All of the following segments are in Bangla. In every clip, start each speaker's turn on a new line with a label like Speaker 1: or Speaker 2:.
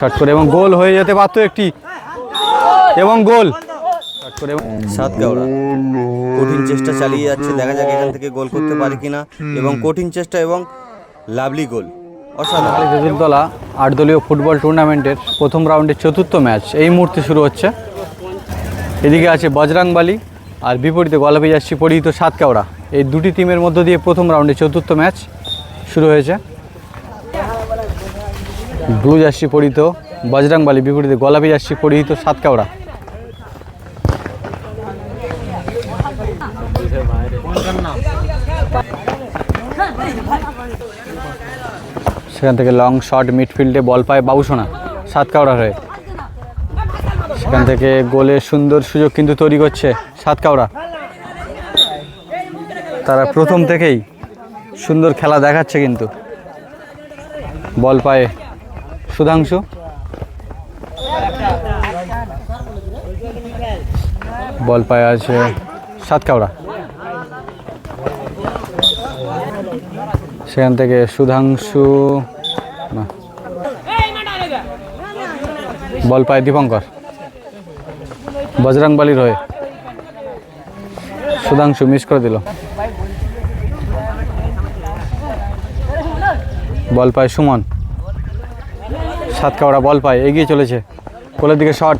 Speaker 1: শট করে এবং গোল হয়ে যেতে পারতো একটি। এবং গোল। শট করে এবং
Speaker 2: সাত গাওড়া। কঠিন চেষ্টা চালিয়ে যাচ্ছে। দেখা যাক এখান থেকে গোল করতে পারে কিনা। এবং কঠিন চেষ্টা এবং লাভলি গোল। অসাধারণ।
Speaker 1: আট দলীয় ফুটবল টুর্নামেন্টের প্রথম রাউন্ডের চতুর্থ ম্যাচ। এই মুহূর্তে শুরু হচ্ছে। এদিকে আছে বজরাংবালি আর বিপরীতে গলাপি যাচ্ছি পরিহিত সাতকাওড়া এই দুটি টিমের মধ্য দিয়ে প্রথম রাউন্ডে চতুর্থ ম্যাচ শুরু হয়েছে। ব্লু জার্সি পরিহিত বজরাংবালি বিপরীতে গোলাপি জার্সি পরিহিত সাতকাওড়া। সেখান থেকে লং শট মিডফিল্ডে বল পায় বাবুসোনা সাতকাওড়া হয়ে। সেখান থেকে গোলে সুন্দর সুযোগ কিন্তু তৈরি করছে সাতকাওড়া। তারা প্রথম থেকেই সুন্দর খেলা দেখাচ্ছে কিন্তু। বল পায় সুধাংশু। বল পায় আছে সাতকাওড়া। সেখান থেকে সুধাংশু বল পায় দীপঙ্কর। বজরং বালির হয়ে। সুধাংশু মিস করে দিল। বল পায় সুমন। সাতকাওড়া বল পায়, এগিয়ে চলেছে। কোলের দিকে শট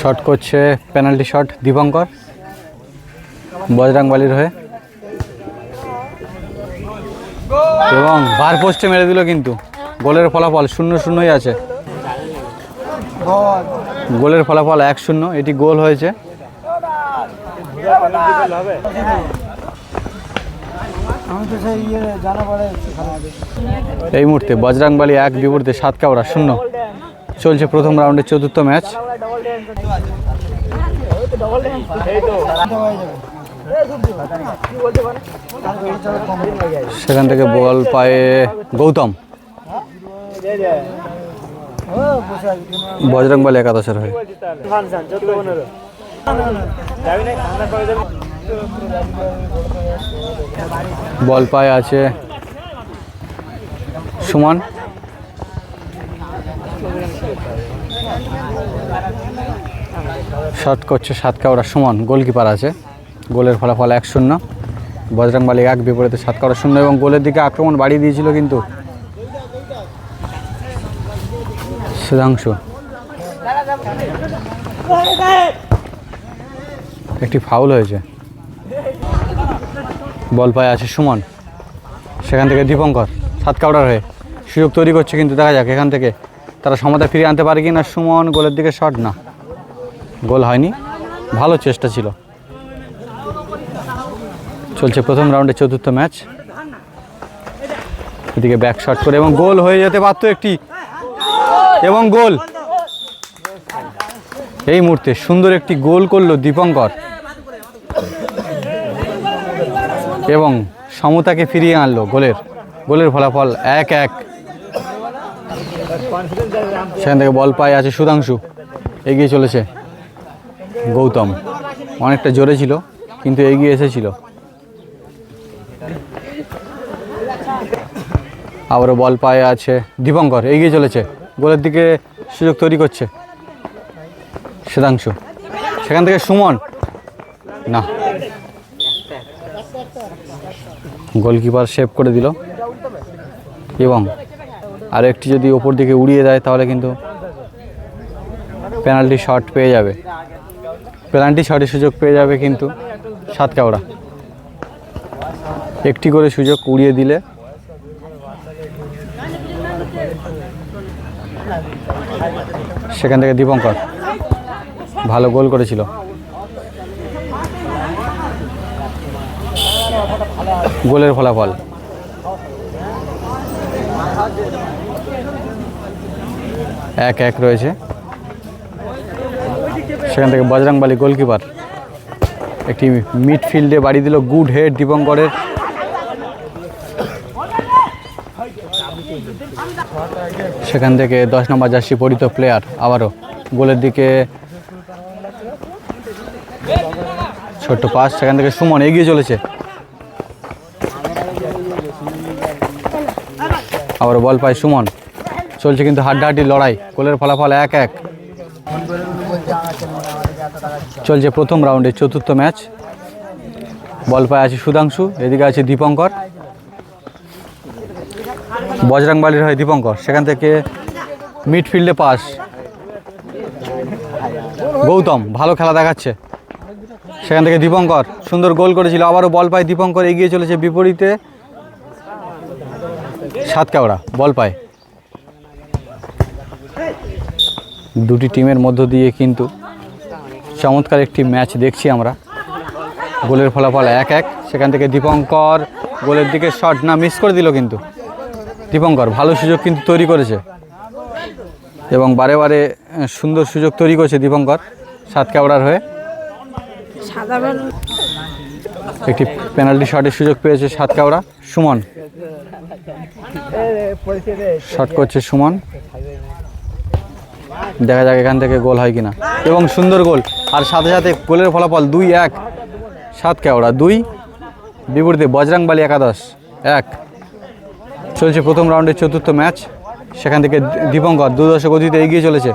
Speaker 1: শট করছে পেনাল্টি শট দীপঙ্কর। বজরাং বালির হয়ে। এবং বার পোস্টে মেরে দিল কিন্তু। গোলের ফলাফল শূন্য শূন্যই আছে। গোলের ফলাফল এক শূন্য, এটি গোল হয়েছে। এই মুহূর্তে বজরাংবালি এক বিপরীতে সাত কাওড়া শূন্য। চলছে প্রথম রাউন্ডের চতুর্থ ম্যাচ। সেখান থেকে বল পায়ে গৌতম। বজরংবালি একাদশের হয়ে। বল পায়ে আছে। সুমন? শট করছে সাতকাওড়া সুমন, গোলকিপার আছে। গোলের ফলাফল এক শূন্য। বজরংবালি এক বিপরীতে সাতকাওড়া শূন্য এবং গোলের দিকে আক্রমণ বাড়িয়ে দিয়েছিল কিন্তু সুধাংশু। একটি ফাউল হয়েছে। বল পায়ে আছে সুমন। সেখান থেকে দীপঙ্কর সাতকাওড়ার হয়ে সুযোগ তৈরি করছে কিন্তু দেখা যাক এখান থেকে তারা সমতা ফিরিয়ে আনতে পারে কি না সুমন গোলের দিকে শট না। গোল হয়নি। ভালো চেষ্টা ছিল। চলছে প্রথম রাউন্ডে চতুর্থ ম্যাচ এদিকে ব্যাক শট করে এবং গোল হয়ে যেতে পারতো একটি। এবং গোল। এই মুহূর্তে সুন্দর একটি গোল করল দীপঙ্কর। এবং সমতাকে ফিরিয়ে আনলো গোলের। গোলের ফলাফল এক এক। সেখান থেকে বল পায় আছে সুধাংশু। এগিয়ে চলেছে গৌতম। অনেকটা জোরে ছিল, কিন্তু এগিয়ে এসেছিল। আবারও বল পায়ে আছে দীপঙ্কর, এগিয়ে চলেছে। গোলের দিকে সুযোগ তৈরি করছে সুধাংশু। সেখান থেকে সুমন। না গোলকিপার সেভ করে দিল। এবং আর একটি যদি ওপর দিকে উড়িয়ে দেয়, তাহলে কিন্তু পেনাল্টি শট পেয়ে যাবে। পেনাল্টি শটের সুযোগ পেয়ে যাবে কিন্তু সাতকাওড়া। একটি করে সুযোগ উড়িয়ে দিলে সেখান থেকে দীপঙ্কর ভালো গোল করেছিল। গোলের ফলাফল। এক এক রয়েছে। সেখান থেকে বজরাংবালি গোলকিপার একটি মিডফিল্ডে বাড়ি দিল গুড হেড দীপঙ্করের। সেখান থেকে দশ নম্বর জার্সি পরিত প্লেয়ার আবারও গোলের দিকে। ছোট্ট পাস সেখান থেকে সুমন এগিয়ে চলেছে। আবার বল পায় সুমন। চলছে কিন্তু হাড্ডাহাড্ডি লড়াই। গোলের ফলাফল এক এক। চলছে প্রথম রাউন্ডের চতুর্থ ম্যাচ। বল পায় আছে সুধাংশু, এদিকে আছে দীপঙ্কর। বজরাংবালির হয় দীপঙ্কর। সেখান থেকে মিডফিল্ডে পাস। গৌতম, ভালো খেলা দেখাচ্ছে। সেখান থেকে দীপঙ্কর, সুন্দর গোল করেছিল। আবারও বল পায় দীপঙ্কর, এগিয়ে চলেছে বিপরীতে। সাত কেওড়া, বল পায়। দুটি টিমের মধ্য দিয়ে কিন্তু চমৎকার একটি ম্যাচ দেখছি আমরা। গোলের ফলাফল এক এক, সেখান থেকে দীপঙ্কর গোলের দিকে শট, না মিস করে দিল কিন্তু। দীপঙ্কর ভালো সুযোগ কিন্তু তৈরি করেছে। এবং বারে বারে সুন্দর সুযোগ তৈরি করেছে দীপঙ্কর, সাত কেওড়ার হয়ে। একটি পেনাল্টি শটের সুযোগ পেয়েছে সাত কেওড়া সুমন। শট করছে সুমন। দেখা যাক এখান থেকে গোল হয় কিনা। এবং সুন্দর গোল। আর সাথে সাথে গোলের ফলাফল দুই এক। সাত কেওড়া দুই। বিপরীতে বজরাংবালি একাদশ এক। চলছে প্রথম রাউন্ডের চতুর্থ ম্যাচ সেখান থেকে দীপঙ্কর দুদশ গতিতে এগিয়ে চলেছে।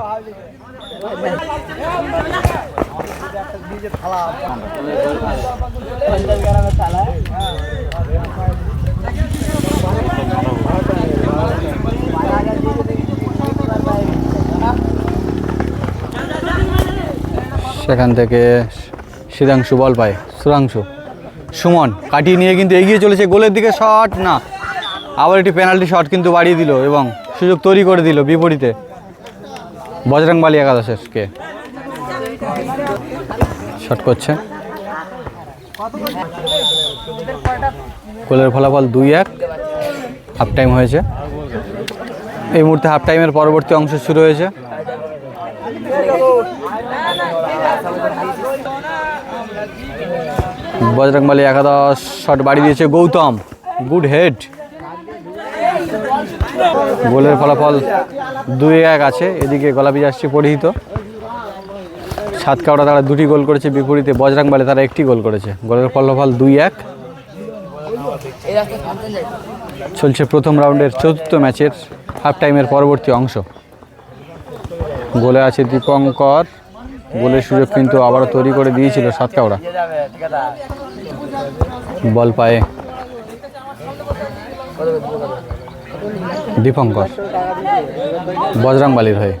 Speaker 1: সেখান থেকে সিধাংশু বল পায়। সুধাংশু, সুমন কাটিয়ে নিয়ে কিন্তু এগিয়ে চলেছে, গোলের দিকে শট না। আবার একটি পেনাল্টি শট কিন্তু বাড়িয়ে দিল এবং সুযোগ তৈরি করে দিল বিপরীতে বজরংবালি একাদশেরকে। শট করছে। গোলের ফলাফল দুই এক। হাফ টাইম হয়েছে। এই মুহূর্তে হাফ টাইমের পরবর্তী অংশ শুরু হয়েছে। বজরংবালি একাদশ শট বাড়ি দিয়েছে গৌতম। গুড হেড গোলের ফলাফল দুই এক আছে। এদিকে গোলাপি আসছে পরিহিত। সাত কাওড়া তারা দুটি গোল করেছে, বিপরীতে বজরংবালি তারা একটি গোল করেছে। গোলের ফলাফল দুই এক। চলছে প্রথম রাউন্ডের চতুর্থ ম্যাচের হাফ টাইমের পরবর্তী অংশ। গোলে আছে দীপঙ্কর। গোলের সুযোগ কিন্তু আবারও তৈরি করে দিয়েছিল সাতকাওড়া বল পায়ে। দীপঙ্কর বজরাংবালির হয়ে।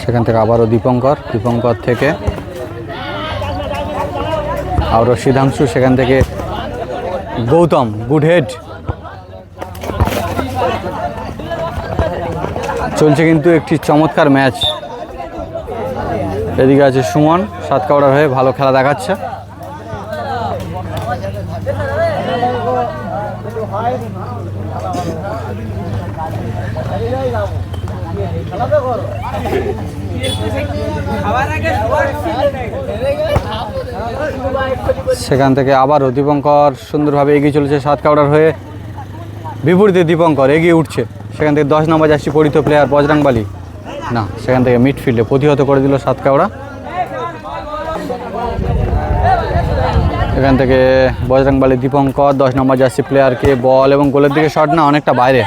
Speaker 1: সেখান থেকে আবারও দীপঙ্কর দীপঙ্কর থেকে আবারও সিদ্ধাংশু সেখান থেকে গৌতম গুড হেড। চলছে কিন্তু একটি চমৎকার ম্যাচ। এদিকে আছে সুমন, সাতকাওড়ার হয়ে ভালো খেলা দেখাচ্ছে। সেখান থেকে আবারও দীপঙ্কর সুন্দরভাবে এগিয়ে চলেছে সাতকাওড়ার হয়ে। বিপরীতে দীপঙ্কর, এগিয়ে উঠছে। সেখান থেকে দশ নম্বর যাচ্ছি পরিত প্লেয়ার বজরাংবালি। না, সেখান থেকে মিডফিল্ডে প্রতিহত করে দিল সাতকাওড়া। এখান থেকে বজরাংবালি, দীপঙ্কর, দশ নম্বর যাচ্ছি প্লেয়ারকে বল এবং গোলের দিকে শট না, অনেকটা বাইরে।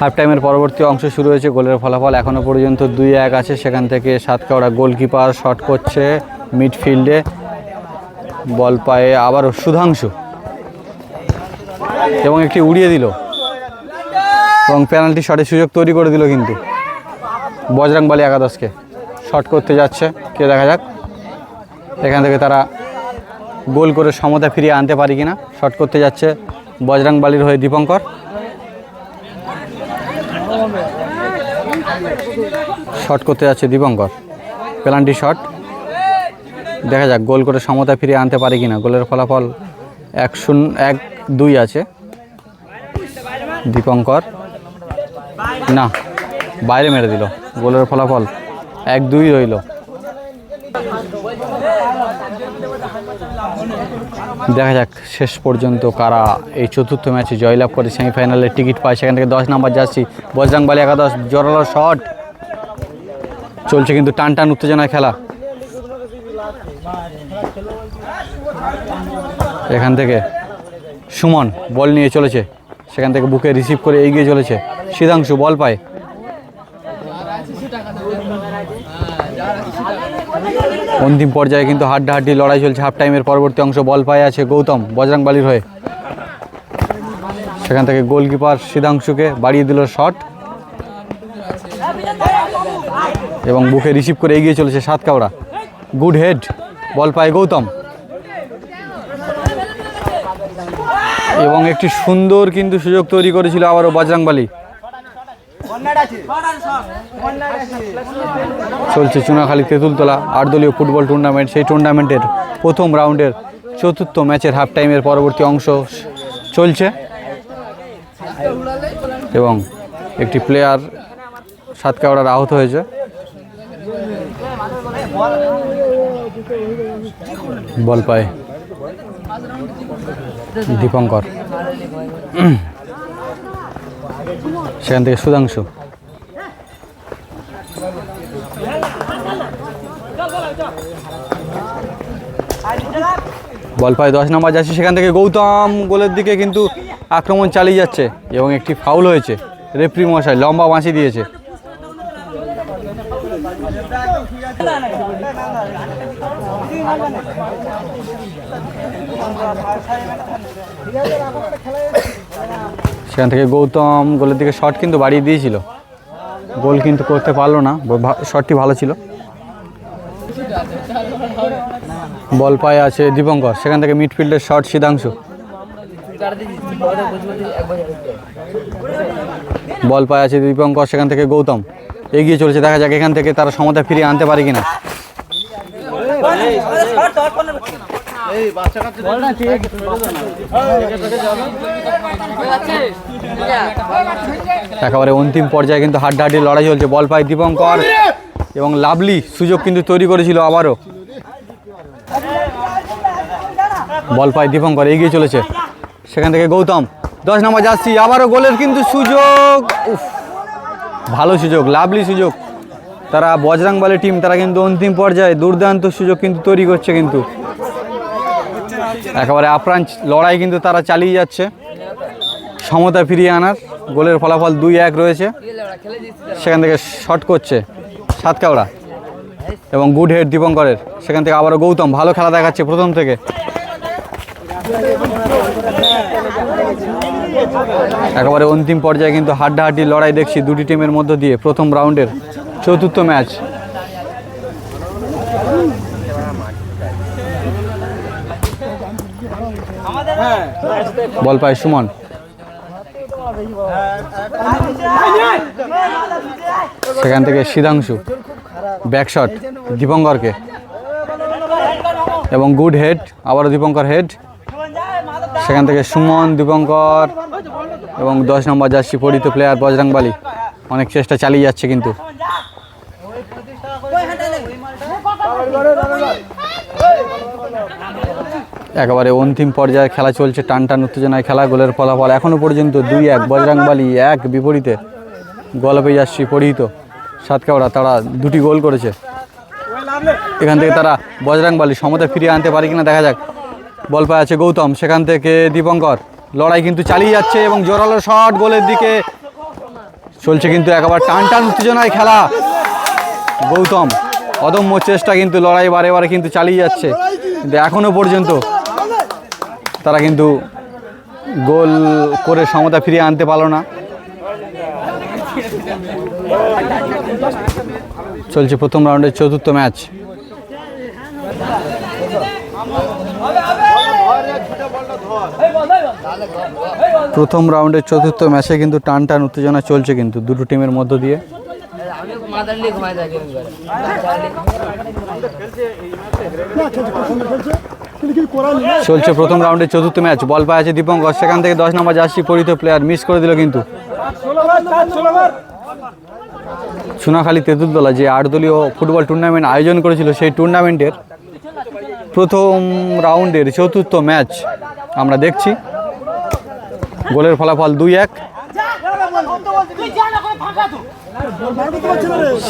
Speaker 1: হাফ টাইমের পরবর্তী অংশ শুরু হয়েছে, গোলের ফলাফল এখনও পর্যন্ত দুই এক আছে। সেখান থেকে সাতকাওড়া গোলকিপার শট করছে মিডফিল্ডে বল পায়ে আবারও সুধাংশু। এবং একটি উড়িয়ে দিল। এবং পেনাল্টি শটের সুযোগ তৈরি করে দিল কিন্তু। বজরাংবালি একাদশকে। শট করতে যাচ্ছে। কে দেখা যাক। এখান থেকে তারা গোল করে সমতা ফিরিয়ে আনতে পারি কিনা। শট করতে যাচ্ছে বজরাংবালির হয়ে দীপঙ্কর। শট করতে যাচ্ছে দীপঙ্কর। পেনাল্টি শট দেখা যাক গোল করে সমতা ফিরিয়ে আনতে পারি কিনা। গোলের ফলাফল এক শূন্য, এক দুই আছে। দীপঙ্কর। না, বাইরে মেরে দিল। গোলের ফলাফল এক দুই রইল। দেখা যাক শেষ পর্যন্ত কারা এই চতুর্থ ম্যাচে জয়লাভ করে সেমিফাইনালে টিকিট পায়। সেখান থেকে দশ নাম্বার যাচ্ছি বজরাংবালি একাদশ, জোরালো শট। চলছে কিন্তু টান টান উত্তেজনার খেলা। এখান থেকে সুমন বল নিয়ে চলেছে। সেখান থেকে বুকে রিসিভ করে এগিয়ে চলেছে। সিধাংশু বল পায়। অন্তিম পর্যায়ে কিন্তু হাড্ডাহাড্ডি লড়াই চলছে। হাফ টাইমের পরবর্তী অংশ বল পায়ে আছে গৌতম বজরাংবালির হয়ে। সেখান থেকে গোলকিপার সিধাংশুকে বাড়িয়ে দিল শট এবং বুকে রিসিভ করে এগিয়ে চলেছে সাতকাওড়া। গুড হেড বল পায় গৌতম। এবং একটি সুন্দর কিন্তু সুযোগ তৈরি করেছিল আবারও বজরাংবালি চলছে চুনাখালী তেঁতুলতলা, আটদলীয় ফুটবল টুর্নামেন্ট সেই টুর্নামেন্টের প্রথম রাউন্ডের চতুর্থ ম্যাচের হাফ টাইমের পরবর্তী অংশ চলছে। এবং একটি প্লেয়ার সাতকাওড়ার আহত হয়েছে। বল পায়। দীপঙ্কর। সেখান থেকে সুধাংশু। বল পায় দশ নম্বর যাচ্ছে, সেখান থেকে গৌতম গোলের দিকে কিন্তু আক্রমণ চালিয়ে যাচ্ছে এবং একটি ফাউল হয়েছে। রেফরি মশাই লম্বা বাঁশি দিয়েছে। সেখান থেকে গৌতম গোলের দিকে শট কিন্তু বাড়িয়ে দিয়েছিল। গোল কিন্তু করতে পারল না শটটি ভালো ছিল। বল পায়ে আছে দীপঙ্কর, সেখান থেকে মিডফিল্ডের শট সিধাংশু বল পায়ে আছে দীপঙ্কর, সেখান থেকে গৌতম। এগিয়ে চলেছে। দেখা যাক এখান থেকে তারা সমতা ফিরিয়ে আনতে পারে কিনা। একেবারে অন্তিম পর্যায়ে কিন্তু হাড্ডাহাড্ডি লড়াই চলছে। বল পায় দীপঙ্কর এবং লাভলি সুযোগ কিন্তু তৈরি করেছিল আবারও। বল পায় দীপঙ্কর এগিয়ে চলেছে। সেখান থেকে গৌতম দশ নম্বর যাচ্ছি আবারও গোলের কিন্তু সুযোগ। উফ, ভালো সুযোগ, লাভলি সুযোগ। তারা বজরাংবালি টিম তারা কিন্তু অন্তিম পর্যায়ে দুর্দান্ত সুযোগ কিন্তু তৈরি করছে কিন্তু। একেবারে আপ্রাণ লড়াই কিন্তু তারা চালিয়ে যাচ্ছে। সমতা ফিরিয়ে আনার, গোলের ফলাফল দুই এক রয়েছে। সেখান থেকে শট করছে সাতকাওড়া এবং গুড হেড দীপঙ্করের। সেখান থেকে আবারও গৌতম, ভালো খেলা দেখাচ্ছে প্রথম থেকে। একেবারে অন্তিম পর্যায়ে কিন্তু হাড্ডাহাড্ডি লড়াই দেখছি দুটি টিমের মধ্য দিয়ে প্রথম রাউন্ডের চতুর্থ ম্যাচ। বল পায় সুমন। সেখান থেকে সিধাংশু, ব্যাকশট, দীপঙ্করকে। এবং গুড হেড, আবারও দীপঙ্কর হেড। সেখান থেকে সুমন, দীপঙ্কর এবং দশ নম্বর জার্সি পরিত প্লেয়ার বজরাংবালি অনেক চেষ্টা চালিয়ে যাচ্ছে কিন্তু। একেবারে অন্তিম পর্যায়ে খেলা চলছে টান টান উত্তেজনায় খেলা, গোলের ফলাফল এখনও পর্যন্ত দুই এক বজরাংবালি এক বিপরীতে গল্পে যাচ্ছি পরিহিত সাতকাওড়া তারা দুটি গোল করেছে। এখান থেকে তারা বজরাংবালি সমতা ফিরিয়ে আনতে পারে কিনা দেখা যাক। বল পায় আছে গৌতম, সেখান থেকে দীপঙ্কর। লড়াই কিন্তু চালিয়ে যাচ্ছে এবং জোরালো শট গোলের দিকে। চলছে কিন্তু একেবারে টান টান উত্তেজনায় খেলা। গৌতম, অদম্য চেষ্টা কিন্তু লড়াই বারে বারে কিন্তু চালিয়ে যাচ্ছে। কিন্তু এখনও পর্যন্ত তারা কিন্তু গোল করে সমতা ফিরিয়ে আনতে পারল না। চলছে প্রথম রাউন্ডের চতুর্থ ম্যাচ। প্রথম রাউন্ডের চতুর্থ ম্যাচে কিন্তু টান টান উত্তেজনা চলছে কিন্তু দুটো টিমের মধ্য দিয়ে। চলছে প্রথম রাউন্ডের চতুর্থ ম্যাচ। বল পায় আছে দীপঙ্কর। সেখান থেকে দশ নম্বর জার্সি পরিত প্লেয়ার মিস করে দিল কিন্তু। সোনাখালী তেঁতুলতলা যে আটদলীয় ফুটবল টুর্নামেন্ট আয়োজন করেছিল সেই টুর্নামেন্টের প্রথম রাউন্ডের চতুর্থ ম্যাচ আমরা দেখছি। গোলের ফলাফল দুই এক।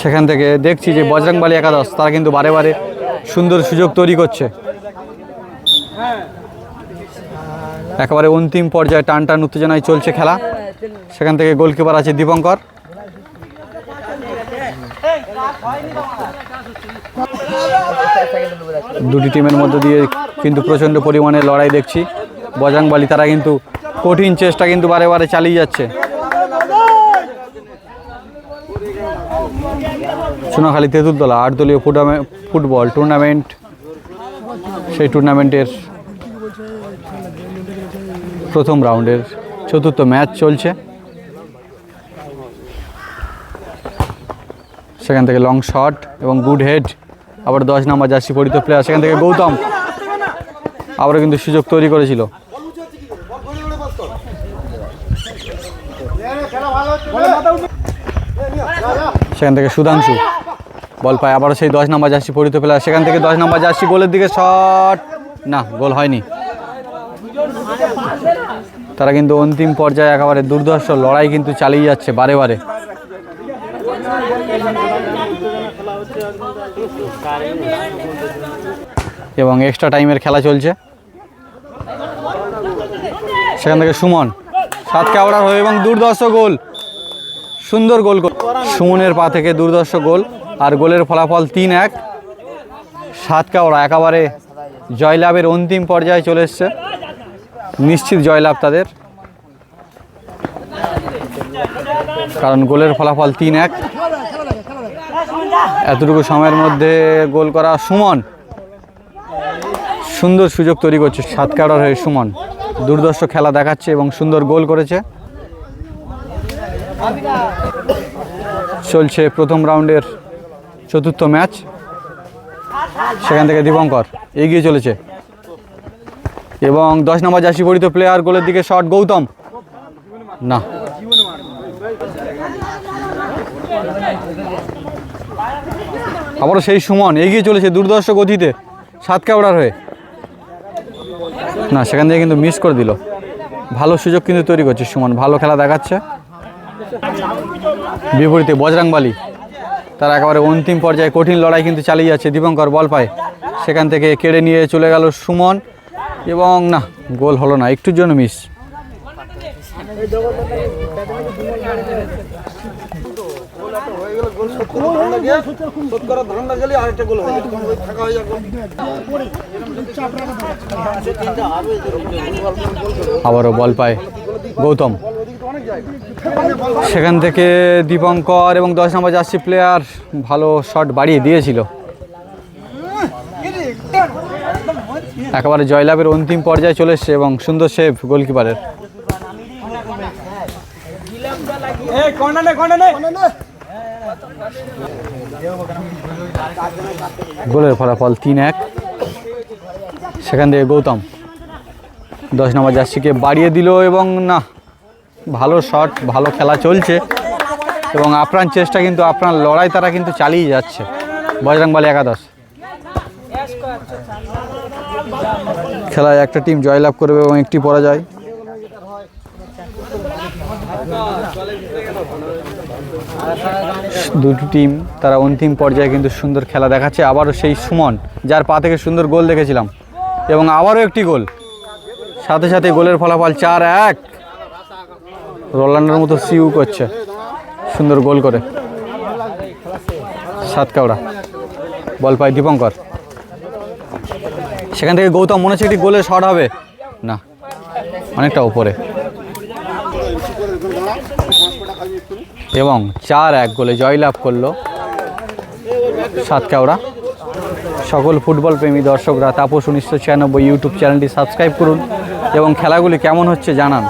Speaker 1: সেখান থেকে দেখছি যে বজরংবালী একাদশ, তারা কিন্তু বারে বারে সুন্দর সুযোগ তৈরি করছে। একেবারে অন্তিম পর্যায়ে টান টান উত্তেজনায় চলছে খেলা। সেখান থেকে গোলকিপার আছে দীপঙ্কর। দুটি টিমের মধ্যে দিয়ে কিন্তু প্রচণ্ড পরিমাণে লড়াই দেখছি। বজরংবালি, তারা কিন্তু কঠিন চেষ্টা কিন্তু বারে বারে চালিয়ে যাচ্ছে। সোনাখালী তেঁতুলতলা আট দলীয় ফুটামে- ফুটবল টুর্নামেন্ট সেই টুর্নামেন্টের প্রথম রাউন্ডের চতুর্থ ম্যাচ চলছে। সেখান থেকে লং শট এবং গুড হেড আবার দশ নাম্বার জার্সি পরিত প্লেয়ার সেখান থেকে গৌতম। আবারও কিন্তু সুযোগ তৈরি করেছিল। সেখান থেকে সুধাংশু। বল পায়, আবারও সেই দশ নাম্বার জার্সি পরিত প্লেয়ার। সেখান থেকে দশ নাম্বার জার্সি গোলের দিকে শট। না, গোল হয়নি। তারা কিন্তু অন্তিম পর্যায়ে একেবারে দুর্ধর্ষ। লড়াই কিন্তু চালিয়ে যাচ্ছে বারে বারে। এবং এক্সট্রা টাইমের খেলা চলছে। সেখান থেকে সুমন। সাত কাওড়ার হয়ে এবং দুর্ধর্ষ গোল। সুন্দর গোল সুমনের পা থেকে দুর্ধর্ষ গোল। আর গোলের ফলাফল তিন এক। সাত কাওড়া একেবারে জয়লাভের অন্তিম পর্যায়ে চলে এসছে। নিশ্চিত জয়লাভ তাদের। কারণ গোলের ফলাফল তিন এক। এতটুকু সময়ের মধ্যে গোল করা সুমন। সুন্দর সুযোগ তৈরি করছে সাত কাটার হয়ে সুমন। দুর্দর্শ খেলা দেখাচ্ছে এবং সুন্দর গোল করেছে। চলছে প্রথম রাউন্ডের চতুর্থ ম্যাচ। সেখান থেকে দীপঙ্কর এগিয়ে চলেছে। এবং দশ নম্বর জার্সি পরিত প্লেয়ার গোলের দিকে শট গৌতম। না। আবারও সেই সুমন এগিয়ে চলেছে দুর্দর্শ গতিতে সাত কাবড়ার হয়ে। না, সেখান থেকে কিন্তু মিস করে দিল। ভালো সুযোগ কিন্তু তৈরি করছে সুমন, ভালো খেলা দেখাচ্ছে। বিপরীতে বজরাংবালি। তারা একেবারে অন্তিম পর্যায়ে কঠিন লড়াই কিন্তু চালিয়ে যাচ্ছে দীপঙ্কর বল পায় সেখান থেকে কেড়ে নিয়ে চলে গেল সুমন এবং না, গোল হলো না, একটুর জন্য মিস। আবারও বল পায় গৌতম। সেখান থেকে দীপঙ্কর এবং দশ নম্বর জার্সি প্লেয়ার ভালো শট বাড়িয়ে দিয়েছিল। একেবারে জয়লাভের অন্তিম পর্যায়ে চলে এসছে এবং সুন্দর সেভ গোলকিপারের গোলের ফলাফল তিন এক। সেখান থেকে গৌতম দশ নম্বর জার্সিকে বাড়িয়ে দিল এবং না ভালো শট, ভালো খেলা চলছে এবং আপ্রাণ চেষ্টা কিন্তু আপনার লড়াই তারা কিন্তু চালিয়ে যাচ্ছে। বজরংবালি একাদশ। খেলায় একটা টিম জয়লাভ করবে এবং একটি পরাজয়। দুটি টিম, তারা অন্তিম পর্যায়ে কিন্তু সুন্দর খেলা দেখাচ্ছে। আবারও সেই সুমন, যার পা থেকে সুন্দর গোল দেখেছিলাম। এবং আবারও একটি গোল। সাথে সাথে গোলের ফলাফল চার এক। রোলান্ডোর মতো সিউ করছে। সুন্দর গোল করে। সাতকাওড়া বল পায় দীপঙ্কর। সেখান থেকে গৌতম, মনে হচ্ছে একটি গোলের শট হবে। না, অনেকটা উপরে। এবং চার এক গোলে জয়লাভ করল সাতকাওড়া সকল ফুটবল প্রেমী দর্শকরা, তাপস উনিশশো ছিয়ানব্বই ইউটিউব চ্যানেলটি সাবস্ক্রাইব করুন এবং খেলাগুলি কেমন হচ্ছে জানান।